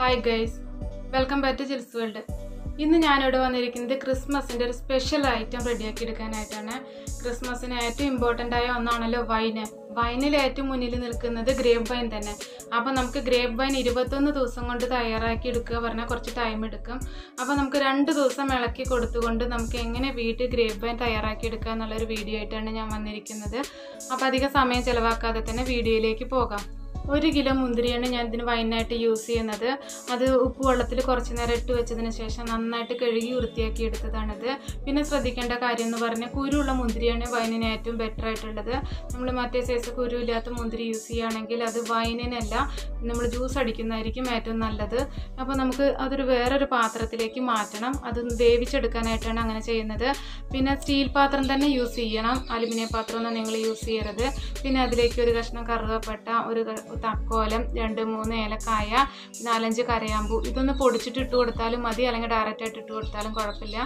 Hi guys welcome back to chills world ഇന്ന് ഞാനിവിടെ വന്നിരിക്കുന്നത് ക്രിസ്മസിന്റെ ഒരു സ്പെഷ്യൽ ഐറ്റം റെഡിയാക്കി എടുക്കാനായിട്ടാണ് ക്രിസ്മസിന് ഏറ്റവും ഇമ്പോർട്ടന്റ് ആയ ഒന്നാണല്ലോ വൈന്. വൈനിൽ ഏറ്റവും മുന്നിൽ നിൽക്കുന്നത് ഗ്രേപ്പ് വൈൻ തന്നെ. അപ്പോൾ നമുക്ക് ഗ്രേപ്പ് വൈൻ ഇരുപത്തൊന്ന് ദിവസം കൊണ്ട് തയ്യാറാക്കി എടുക്കുക പറഞ്ഞാൽ കുറച്ച് ടൈം എടുക്കും. അപ്പോൾ നമുക്ക് രണ്ട് ദിവസം ഇളക്കി കൊടുത്തുകൊണ്ട് നമുക്ക് എങ്ങനെ വീട്ടിൽ ഗ്രേപ്പ് വൈൻ തയ്യാറാക്കി എടുക്കുക എന്നുള്ളൊരു വീഡിയോ ആയിട്ടാണ് ഞാൻ വന്നിരിക്കുന്നത്. അപ്പോൾ അധികം സമയം ചിലവാക്കാതെ തന്നെ വീഡിയോയിലേക്ക് പോകാം. ഒരു കിലോ മുന്തിരിയാണ് ഞാൻ ഇതിന് വൈനായിട്ട് യൂസ് ചെയ്യുന്നത്. അത് ഉപ്പ് വെള്ളത്തിൽ കുറച്ച് നേരം ഇട്ട് വെച്ചതിന് ശേഷം നന്നായിട്ട് കഴുകി വൃത്തിയാക്കി എടുത്തതാണിത്. പിന്നെ ശ്രദ്ധിക്കേണ്ട കാര്യം എന്ന് പറഞ്ഞാൽ കുരുള്ള മുന്തിരിയാണ് വൈനിന് ഏറ്റവും ബെറ്റർ ആയിട്ടുള്ളത്. നമ്മൾ മറ്റേ സൈസ് കുരു ഇല്ലാത്ത മുന്തിരി യൂസ് ചെയ്യുകയാണെങ്കിൽ അത് വൈനിനല്ല നമ്മൾ ജ്യൂസ് അടിക്കുന്നതായിരിക്കും ഏറ്റവും നല്ലത്. അപ്പോൾ നമുക്ക് അതൊരു വേറൊരു പാത്രത്തിലേക്ക് മാറ്റണം. അത് വേവിച്ചെടുക്കാനായിട്ടാണ് അങ്ങനെ ചെയ്യുന്നത്. പിന്നെ സ്റ്റീൽ പാത്രം തന്നെ യൂസ് ചെയ്യണം. അലുമിനിയം പാത്രമൊന്നും നിങ്ങൾ യൂസ് ചെയ്യരുത്. പിന്നെ അതിലേക്ക് ഒരു കഷ്ണം കറുകപ്പട്ട ഒരു തക്കോലം രണ്ട് മൂന്ന് ഏലക്കായ നാലഞ്ച് കരയാമ്പൂ ഇതൊന്ന് പൊടിച്ചിട്ട് ഇട്ട് കൊടുത്താലും മതി അല്ലെങ്കിൽ ഡയറക്റ്റ് ആയിട്ട് ഇട്ട് കൊടുത്താലും കുഴപ്പമില്ല.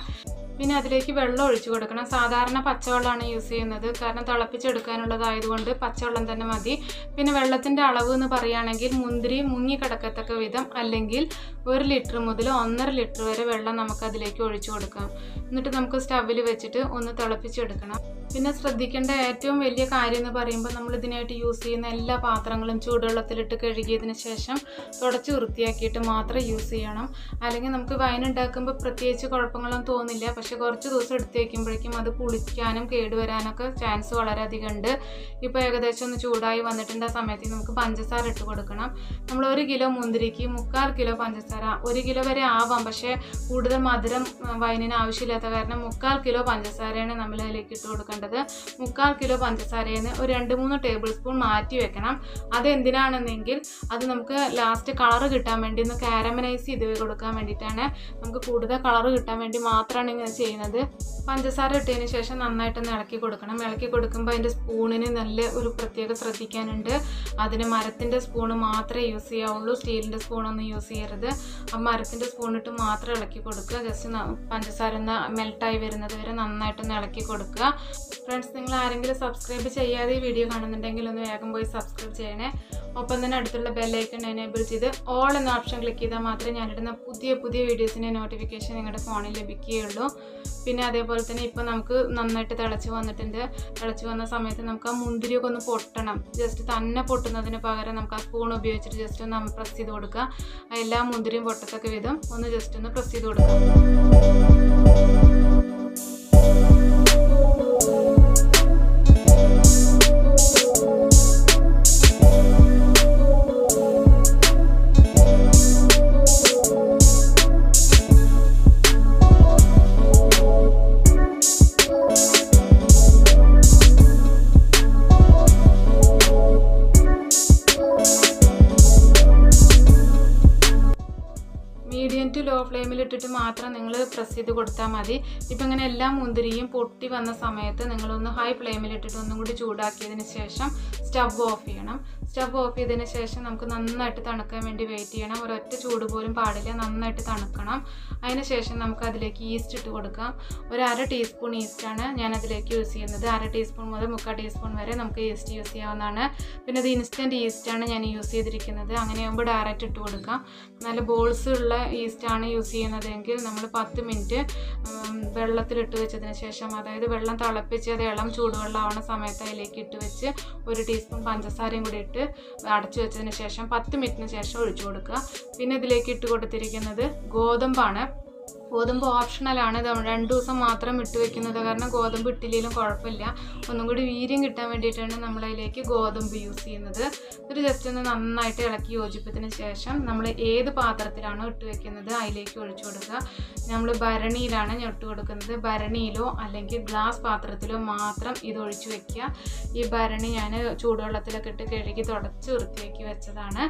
പിന്നെ അതിലേക്ക് വെള്ളം ഒഴിച്ചു കൊടുക്കണം. സാധാരണ പച്ചവെള്ളമാണ് യൂസ് ചെയ്യുന്നത്. കാരണം തിളപ്പിച്ചെടുക്കാനുള്ളതായതുകൊണ്ട് പച്ചവെള്ളം തന്നെ മതി. പിന്നെ വെള്ളത്തിന്റെ അളവ് എന്ന് പറയുകയാണെങ്കിൽ മുന്തിരി മുങ്ങി കിടക്കത്തക്ക വിധം അല്ലെങ്കിൽ ഒരു ലിറ്റർ മുതൽ ഒന്നര ലിറ്റർ വരെ വെള്ളം നമുക്ക് അതിലേക്ക് ഒഴിച്ചു കൊടുക്കാം. എന്നിട്ട് നമുക്ക് സ്റ്റവിൽ വെച്ചിട്ട് ഒന്ന് തിളപ്പിച്ചെടുക്കണം. പിന്നെ ശ്രദ്ധിക്കേണ്ട ഏറ്റവും വലിയ കാര്യം എന്ന് പറയുമ്പോൾ നമ്മൾ ഇതിനായിട്ട് യൂസ് ചെയ്യുന്ന എല്ലാ പാത്രങ്ങളും ചൂടുവെള്ളത്തിലിട്ട് കഴുകിയതിന് ശേഷം തുടച്ച് വൃത്തിയാക്കിയിട്ട് മാത്രം യൂസ് ചെയ്യണം. അല്ലെങ്കിൽ നമുക്ക് വൈൻ ഉണ്ടാക്കുമ്പോൾ പ്രത്യേകിച്ച് കുഴപ്പങ്ങളൊന്നും തോന്നില്ല. പക്ഷേ കുറച്ച് ദിവസം എടുത്ത് വയ്ക്കുമ്പോഴേക്കും അത് പുളിക്കാനും കേടുവരാനൊക്കെ ചാൻസ് വളരെയധികം ഉണ്ട്. ഇപ്പോൾ ഏകദേശം ഒന്ന് ചൂടായി വന്നിട്ടുണ്ട് ആ സമയത്ത് നമുക്ക് പഞ്ചസാര ഇട്ട് കൊടുക്കണം. നമ്മൾ ഒരു കിലോ മുന്തിരിക്ക് മുക്കാൽ കിലോ പഞ്ചസാര ഒരു കിലോ വരെ ആവാം. പക്ഷേ കൂടുതൽ മധുരം വൈനിന് ആവശ്യമില്ലാത്ത കാരണം മുക്കാൽ കിലോ പഞ്ചസാരയാണ് നമ്മൾ അതിലേക്ക് ഇട്ട് കൊടുക്കേണ്ടത്. മുക്കാൽ കിലോ പഞ്ചസാരയിൽ ഒരു രണ്ട് മൂന്ന് ടേബിൾ സ്പൂൺ മാറ്റി വെക്കണം. അത് എന്തിനാണെന്നെങ്കിൽ അത് നമുക്ക് ലാസ്റ്റ് കളർ കിട്ടാൻ വേണ്ടി ഒന്ന് കാരമലൈസ് ചെയ്ത് കൊടുക്കാൻ വേണ്ടിയിട്ടാണ്. നമുക്ക് കൂടുതൽ കളർ കിട്ടാൻ വേണ്ടി മാത്രമാണ് ഇങ്ങനെ ചെയ്യുന്നത്. പഞ്ചസാര ഇട്ടതിന് ശേഷം നന്നായിട്ടൊന്ന് ഇളക്കി കൊടുക്കണം. ഇളക്കി കൊടുക്കുമ്പോൾ അതിന്റെ സ്പൂണിന് നല്ല ഒരു പ്രത്യേക ശ്രദ്ധിക്കാനുണ്ട്. അതിന് മരത്തിന്റെ സ്പൂണ് മാത്രമേ യൂസ് ചെയ്യാവുള്ളൂ. സ്റ്റീലിന്റെ സ്പൂണൊന്നും യൂസ് ചെയ്യരുത്. ആ മരത്തിന്റെ സ്പൂണിട്ട് മാത്രം ഇളക്കി കൊടുക്കുക. ജസ്റ്റ് പഞ്ചസാര ഒന്ന് മെൽട്ടായി വരുന്നത് വരെ നന്നായിട്ടൊന്ന് ഇളക്കി കൊടുക്കുക. ഫ്രണ്ട്സ് നിങ്ങൾ ആരെങ്കിലും സബ്സ്ക്രൈബ് ചെയ്യാതെ ഈ വീഡിയോ കാണുന്നുണ്ടെങ്കിൽ ഒന്ന് വേഗം പോയി സബ്സ്ക്രൈബ് ചെയ്യണേ. ഒപ്പം തന്നെ അടുത്തുള്ള ബെല്ലൈക്കൺ എനേബിൾ ചെയ്ത് ഓൾ എന്ന ഓപ്ഷൻ ക്ലിക്ക് ചെയ്താൽ മാത്രമേ ഞാനിടുന്ന പുതിയ പുതിയ വീഡിയോസിന്റെ നോട്ടിഫിക്കേഷൻ നിങ്ങളുടെ ഫോണിൽ ലഭിക്കുകയുള്ളൂ. പിന്നെ അതേപോലെ തന്നെ ഇപ്പോൾ നമുക്ക് നന്നായിട്ട് തിളച്ച് വന്നിട്ടുണ്ട്. തിളച്ച് വന്ന സമയത്ത് നമുക്ക് ആ മുന്തിരിയൊക്കെ ഒന്ന് പൊട്ടണം. ജസ്റ്റ് തന്നെ പൊട്ടുന്നതിന് പകരം നമുക്ക് ആ സ്പൂൺ ഉപയോഗിച്ചിട്ട് ജസ്റ്റ് ഒന്ന് പ്രസ് ചെയ്ത് കൊടുക്കുക. എല്ലാ മുന്തിരിയും പൊട്ടത്തക്ക വിധം ഒന്ന് ജസ്റ്റ് ഒന്ന് പ്രസ് ചെയ്ത് കൊടുക്കുക. ലോ ഫ്ലെയിമിൽ ഇട്ടിട്ട് മാത്രം നിങ്ങൾ പ്രസ് ചെയ്ത് കൊടുത്താൽ മതി. ഇപ്പം ഇങ്ങനെ എല്ലാ മുന്തിരിയും പൊട്ടി വന്ന സമയത്ത് നിങ്ങളൊന്ന് ഹൈ ഫ്ലെയിമിൽ ഇട്ടിട്ട് ഒന്നും കൂടി ചൂടാക്കിയതിന് ശേഷം സ്റ്റവ് ഓഫ് ചെയ്യണം. സ്റ്റവ് ഓഫ് ചെയ്തതിന് ശേഷം നമുക്ക് നന്നായിട്ട് തണുക്കാൻ വേണ്ടി വെയിറ്റ് ചെയ്യണം. ഒരൊറ്റ ചൂട് പോലും പാടില്ല. നന്നായിട്ട് തണുക്കണം. അതിന് ശേഷം നമുക്ക് അതിലേക്ക് ഈസ്റ്റ് ഇട്ട് കൊടുക്കാം. ഒരു അര ടീസ്പൂൺ ഈസ്റ്റാണ് ഞാൻ അതിലേക്ക് യൂസ് ചെയ്യുന്നത്. അര ടീസ്പൂൺ മുതൽ മുക്കാൽ ടീസ്പൂൺ വരെ നമുക്ക് ഈസ്റ്റ് യൂസ് ചെയ്യാവുന്നതാണ്. പിന്നെ ഇത് ഇൻസ്റ്റന്റ് ഈസ്റ്റാണ് ഞാൻ യൂസ് ചെയ്തിരിക്കുന്നത്. അങ്ങനെയാകുമ്പോൾ ഡയറക്റ്റ് ഇട്ട് കൊടുക്കാം. നല്ല ബോൾസ് ഉള്ള ഈസ്റ്റാണ് യൂസ് ചെയ്യുന്നതെങ്കിൽ നമ്മൾ പത്ത് മിനിറ്റ് വെള്ളത്തിലിട്ട് വെച്ചതിന് ശേഷം അതായത് വെള്ളം തിളപ്പിച്ച് അത് ഇളം ചൂടുവെള്ളമാവുന്ന സമയത്ത് അതിലേക്ക് ഇട്ട് വെച്ച് ഒരു ടീസ്പൂൺ പഞ്ചസാരയും കൂടി ഇട്ട് അടച്ചു വെച്ചതിന് ശേഷം പത്ത് മിനിറ്റിന് ശേഷം ഒഴിച്ചു കൊടുക്കുക. പിന്നെ ഇതിലേക്ക് ഇട്ട് കൊടുത്തിരിക്കുന്നത് ഗോതമ്പാണ്. ഗോതമ്പ് ഓപ്ഷണലാണ് രണ്ട് ദിവസം മാത്രം ഇട്ട് വെക്കുന്നത്. കാരണം ഗോതമ്പ് ഇട്ടില്ലെങ്കിലും കുഴപ്പമില്ല. ഒന്നും കൂടി വീര്യം കിട്ടാൻ വേണ്ടിയിട്ടാണ് നമ്മൾ അതിലേക്ക് ഗോതമ്പ് യൂസ് ചെയ്യുന്നത്. ഇത് ജസ്റ്റ് ഒന്ന് നന്നായിട്ട് ഇളക്കി യോജിപ്പത്തിന് ശേഷം നമ്മൾ ഏത് പാത്രത്തിലാണോ ഇട്ട് വെക്കുന്നത് അതിലേക്ക് ഒഴിച്ചു കൊടുക്കുക. നമ്മൾ ഭരണിയിലാണ് ഞാൻ ഇട്ട് കൊടുക്കുന്നത്. ഭരണിയിലോ അല്ലെങ്കിൽ ഗ്ലാസ് പാത്രത്തിലോ മാത്രം ഇത് ഒഴിച്ചു വെക്കുക. ഈ ഭരണി ഞാൻ ചൂടുവെള്ളത്തിലൊക്കെ ഇട്ട് കഴുകി തുടച്ച് വൃത്തിയാക്കി വെച്ചതാണ്.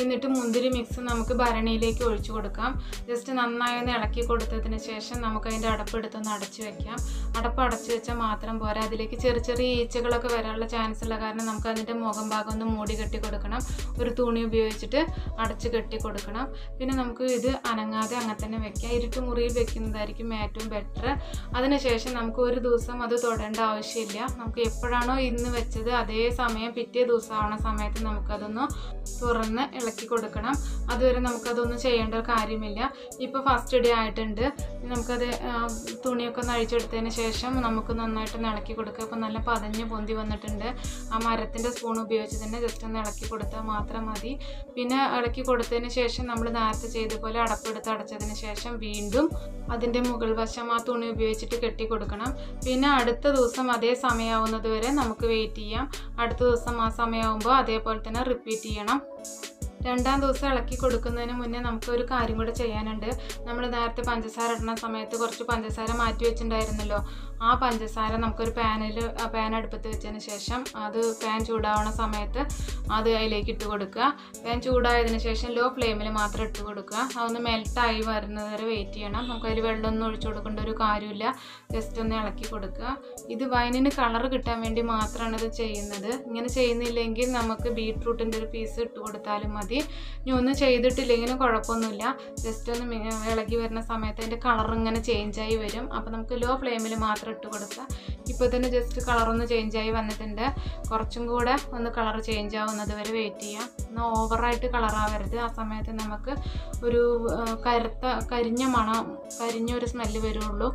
എന്നിട്ട് മുന്തിരി മിക്സ് നമുക്ക് ഭരണിയിലേക്ക് ഒഴിച്ചു കൊടുക്കാം. ജസ്റ്റ് നന്നായി ഒന്ന് ഇളക്കി കൊടുത്തതിന് ശേഷം നമുക്ക് അതിന്റെ അടപ്പ് എടുത്തൊന്ന് അടച്ചു വെക്കാം. അടപ്പ് അടച്ചു വെച്ചാൽ മാത്രം പോരാ. അതിലേക്ക് ചെറിയ ചെറിയ ഈച്ചകളൊക്കെ വരാനുള്ള ചാൻസ് ഉള്ള കാരണം നമുക്ക് അതിന്റെ മുഖം ഭാഗം ഒന്ന് മൂടി കെട്ടി കൊടുക്കണം. ഒരു തുണി ഉപയോഗിച്ചിട്ട് അടച്ച് കെട്ടി കൊടുക്കണം. പിന്നെ നമുക്ക് ഇത് അനങ്ങാതെ അങ്ങനെ തന്നെ വെക്കാം. ഇരുട്ട് മുറിയിൽ വെക്കുന്നതായിരിക്കും ഏറ്റവും ബെറ്റർ അതിനുശേഷം നമുക്ക് ഒരു ദിവസം അത് തൊടേണ്ട ആവശ്യമില്ല. നമുക്ക് എപ്പോഴാണോ ഇന്ന് വെച്ചത് അതേ സമയം പിറ്റേ ദിവസം സമയത്ത് നമുക്കതൊന്ന് തുറന്ന് ഇളക്കി കൊടുക്കണം. അതുവരെ നമുക്കതൊന്നും ചെയ്യേണ്ട കാര്യമില്ല. ഇപ്പോൾ ഫസ്റ്റ് ഡേ ആയിട്ടുണ്ട്. ഇനി നമുക്കത് തുണിയൊക്കെ ഒന്ന് അഴിച്ചെടുത്തതിന് ശേഷം നമുക്ക് നന്നായിട്ട് ഇളക്കി കൊടുക്കുക. അപ്പോൾ നല്ല പതഞ്ഞ് പൊന്തി വന്നിട്ടുണ്ട്. ആ മരത്തിന്റെ സ്പൂൺ ഉപയോഗിച്ച് തന്നെ ജസ്റ്റ് ഒന്ന് ഇളക്കി കൊടുത്താൽ മാത്രം മതി. പിന്നെ ഇളക്കി കൊടുത്തതിന് ശേഷം നമ്മൾ നേരത്തെ ചെയ്ത പോലെ അടപ്പെടുത്ത് അടച്ചതിന് ശേഷം വീണ്ടും അതിന്റെ മുകൾ വശം ആ തുണി ഉപയോഗിച്ചിട്ട് കെട്ടി കൊടുക്കണം. പിന്നെ അടുത്ത ദിവസം അതേ സമയമാവുന്നത് വരെ നമുക്ക് വെയിറ്റ് ചെയ്യാം. അടുത്ത ദിവസം ആ സമയമാകുമ്പോൾ അതേപോലെ തന്നെ റിപ്പീറ്റ് ചെയ്യണം. രണ്ടാം ദിവസം ഇളക്കി കൊടുക്കുന്നതിന് മുന്നേ നമുക്ക് ഒരു കാര്യം കൂടെ ചെയ്യാനുണ്ട്. നമ്മൾ നേരത്തെ പഞ്ചസാര ഇടുന്ന സമയത്ത് കുറച്ച് പഞ്ചസാര മാറ്റി വെച്ചിട്ടുണ്ടായിരുന്നല്ലോ. ആ പഞ്ചസാര നമുക്കൊരു പാനിൽ പാൻ അടുപ്പത്ത് വെച്ചതിന് ശേഷം അത് പാൻ ചൂടാവുന്ന സമയത്ത് അത് അതിലേക്ക് ഇട്ട് കൊടുക്കുക. പാൻ ചൂടായതിന് ശേഷം ലോ ഫ്ലെയിമിൽ മാത്രം ഇട്ട് കൊടുക്കുക. അതൊന്ന് മെൽട്ടായി വരുന്നത് വരെ വെയിറ്റ് ചെയ്യണം. നമുക്ക് അതിൽ വെള്ളമൊന്നും ഒഴിച്ചു കൊടുക്കേണ്ട ഒരു കാര്യമില്ല. ജസ്റ്റ് ഒന്ന് ഇളക്കി കൊടുക്കുക. ഇത് വൈനിന് കളർ കിട്ടാൻ വേണ്ടി മാത്രമാണ് ഇത് ചെയ്യുന്നത്. ഇങ്ങനെ ചെയ്യുന്നില്ലെങ്കിൽ നമുക്ക് ബീട്രൂട്ടിന്റെ ഒരു പീസ് ഇട്ട് കൊടുത്താലും മതി. ഇനി ഒന്നും ചെയ്തിട്ടില്ലെങ്കിലും കുഴപ്പമൊന്നുമില്ല. ജസ്റ്റ് ഒന്ന് ഇളകി വരുന്ന സമയത്ത് അതിന്റെ കളർ ഇങ്ങനെ ചേഞ്ചായി വരും. അപ്പോൾ നമുക്ക് ലോ ഫ്ലെയിമിൽ മാത്രം ഇട്ട് കൊടുക്കുക. ഇപ്പോൾ തന്നെ ജസ്റ്റ് കളറൊന്ന് ചേഞ്ചായി വന്നിട്ടുണ്ട്. കുറച്ചും കൂടെ ഒന്ന് കളർ ചേഞ്ച് ആവുന്നത് വരെ വെയിറ്റ് ചെയ്യാം. ഒന്ന് ഓവറായിട്ട് കളറാവരുത് ആ സമയത്ത് നമുക്ക് ഒരു കരുത്ത കരിഞ്ഞ മണം കരിഞ്ഞ ഒരു സ്മെല്ല് വരുള്ളൂ.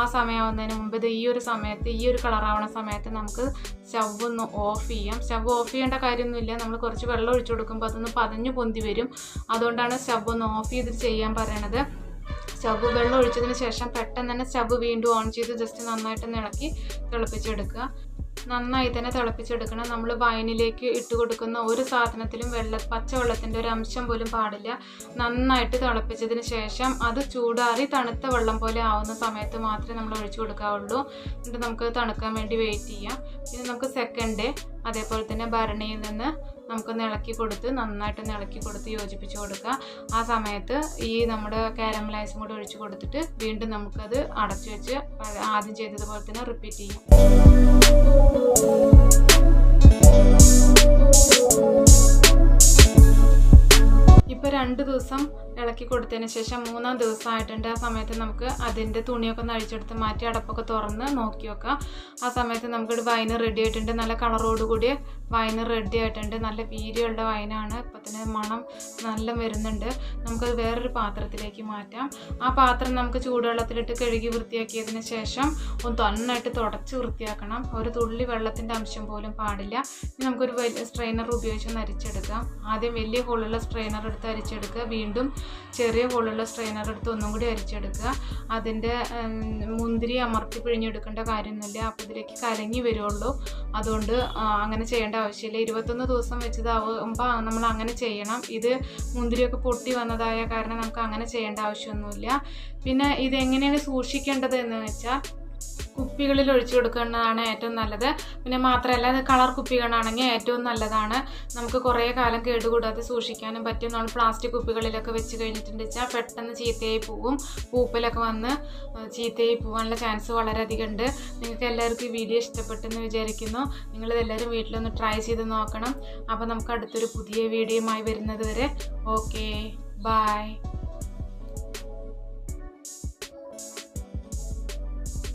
ആ സമയമാവുന്നതിന് മുമ്പ് ഇത് ഈ ഒരു സമയത്ത് ഈ ഒരു കളറാവണ സമയത്ത് നമുക്ക് സ്റ്റവ് ഒന്ന് ഓഫ് ചെയ്യാം. സ്റ്റവ് ഓഫ് ചെയ്യേണ്ട കാര്യമൊന്നുമില്ല. നമ്മൾ കുറച്ച് വെള്ളം ഒഴിച്ചു കൊടുക്കുമ്പോൾ അതൊന്ന് പതഞ്ഞു പൊന്തി വരും. അതുകൊണ്ടാണ് സ്റ്റവ് ഒന്ന് ഓഫ് ചെയ്തിട്ട് ചെയ്യാൻ പറയണത്. സ്റ്റവ് വെള്ളം ഒഴിച്ചതിന് ശേഷം പെട്ടെന്ന് തന്നെ സ്റ്റവ് വീണ്ടും ഓൺ ചെയ്ത് ജസ്റ്റ് നന്നായിട്ട് ഇളക്കി തിളപ്പിച്ചെടുക്കുക. നന്നായി തന്നെ തിളപ്പിച്ചെടുക്കണം. നമ്മൾ വൈനിലേക്ക് ഇട്ട് കൊടുക്കുന്ന ഒരു സാധനത്തിലും വെള്ള പച്ചവെള്ളത്തിന്റെ ഒരു അംശം പോലും പാടില്ല. നന്നായിട്ട് തിളപ്പിച്ചതിന് ശേഷം അത് ചൂടാറി തണുത്ത വെള്ളം പോലെ ആവുന്ന സമയത്ത് മാത്രമേ നമ്മൾ ഒഴിച്ചു കൊടുക്കാവുള്ളൂ. എന്നിട്ട് നമുക്ക് തണുക്കാൻ വേണ്ടി വെയിറ്റ് ചെയ്യാം. പിന്നെ നമുക്ക് സെക്കൻഡ് ഡേ അതേപോലെ തന്നെ ഭരണിയിൽ നിന്ന് നമുക്കൊന്ന് ഇളക്കി കൊടുത്ത് നന്നായിട്ടൊന്ന് ഇളക്കി കൊടുത്ത് യോജിപ്പിച്ച് കൊടുക്കുക. ആ സമയത്ത് ഈ നമ്മുടെ കാരമലൈസും കൂടി ഒഴിച്ച് കൊടുത്തിട്ട് വീണ്ടും നമുക്കത് അടച്ചു വെച്ച് ആദ്യം ചെയ്തതുപോലെ തന്നെ റിപ്പീറ്റ് ചെയ്യാം. ഇപ്പോൾ രണ്ട് ദിവസം ഇളക്കി കൊടുത്തതിന് ശേഷം മൂന്നാം ദിവസമായിട്ടുണ്ട്. ആ സമയത്ത് നമുക്ക് അതിന്റെ തുണിയൊക്കെ ഒന്ന് അഴിച്ചെടുത്ത് മാറ്റി അടപ്പൊക്കെ തുറന്ന് നോക്കി വെക്കാം. ആ സമയത്ത് നമുക്കൊരു വൈന് റെഡി ആയിട്ടുണ്ട്. നല്ല കളറോടുകൂടി വൈന് റെഡി ആയിട്ടുണ്ട്. നല്ല വീര്യമുള്ള വൈനാണ്. ഇപ്പം തന്നെ മണം നല്ല വരുന്നുണ്ട്. നമുക്കത് വേറൊരു പാത്രത്തിലേക്ക് മാറ്റാം. ആ പാത്രം നമുക്ക് ചൂടുവെള്ളത്തിലിട്ട് കഴുകി വൃത്തിയാക്കിയതിന് ശേഷം ഒന്ന് നന്നായിട്ട് തുടച്ച് വൃത്തിയാക്കണം. ഒരു തുള്ളി വെള്ളത്തിന്റെ അംശം പോലും പാടില്ല. ഇനി നമുക്കൊരു വലിയ സ്ട്രെയിനർ ഉപയോഗിച്ച് അരിച്ചെടുക്കാം. ആദ്യം വലിയ ഹോളുള്ള സ്ട്രെയിനർ എടുത്ത് അരിച്ചെടുക്കുക. വീണ്ടും ചെറിയ പോലുള്ള സ്ട്രെയിനർ എടുത്ത് ഒന്നും കൂടി അരിച്ചെടുക്കുക. അതിന്റെ മുന്തിരി അമർത്തി പിഴിഞ്ഞെടുക്കേണ്ട കാര്യമൊന്നുമില്ല. അപ്പോൾ ഇതിലേക്ക് കലങ്ങി വരുള്ളൂ. അതുകൊണ്ട് അങ്ങനെ ചെയ്യേണ്ട ആവശ്യമില്ല. ഇരുപത്തൊന്ന് ദിവസം വെച്ചതാവുമ്പോൾ നമ്മൾ അങ്ങനെ ചെയ്യണം. ഇത് മുന്തിരിയൊക്കെ പൊട്ടി വന്നതായ കാരണം നമുക്ക് അങ്ങനെ ചെയ്യേണ്ട ആവശ്യമൊന്നുമില്ല. പിന്നെ ഇതെങ്ങനെയാണ് സൂക്ഷിക്കേണ്ടത് എന്ന് വെച്ചാൽ കുപ്പികളിൽ ഒഴിച്ചു കൊടുക്കുന്നതാണ് ഏറ്റവും നല്ലത്. പിന്നെ മാത്രമല്ല കളർ കുപ്പികളാണെങ്കിൽ ഏറ്റവും നല്ലതാണ്. നമുക്ക് കുറേ കാലം കേടുകൂടാതെ സൂക്ഷിക്കാനും പറ്റും. നമ്മൾ പ്ലാസ്റ്റിക് കുപ്പികളിലൊക്കെ വെച്ച് കഴിഞ്ഞിട്ടുണ്ട് വെച്ചാൽ പെട്ടെന്ന് ചീത്തയായി പോകും. പൂപ്പലൊക്കെ വന്ന് ചീത്തയായി പോകാനുള്ള ചാൻസ് വളരെയധികം ഉണ്ട്. നിങ്ങൾക്ക് എല്ലാവർക്കും ഈ വീഡിയോ ഇഷ്ടപ്പെട്ടെന്ന് വിചാരിക്കുന്നു. നിങ്ങളിതെല്ലാവരും വീട്ടിലൊന്ന് ട്രൈ ചെയ്ത് നോക്കണം. അപ്പോൾ നമുക്ക് അടുത്തൊരു പുതിയ വീഡിയോയുമായി വരുന്നത് വരെ. ഓക്കേ. ബൈ.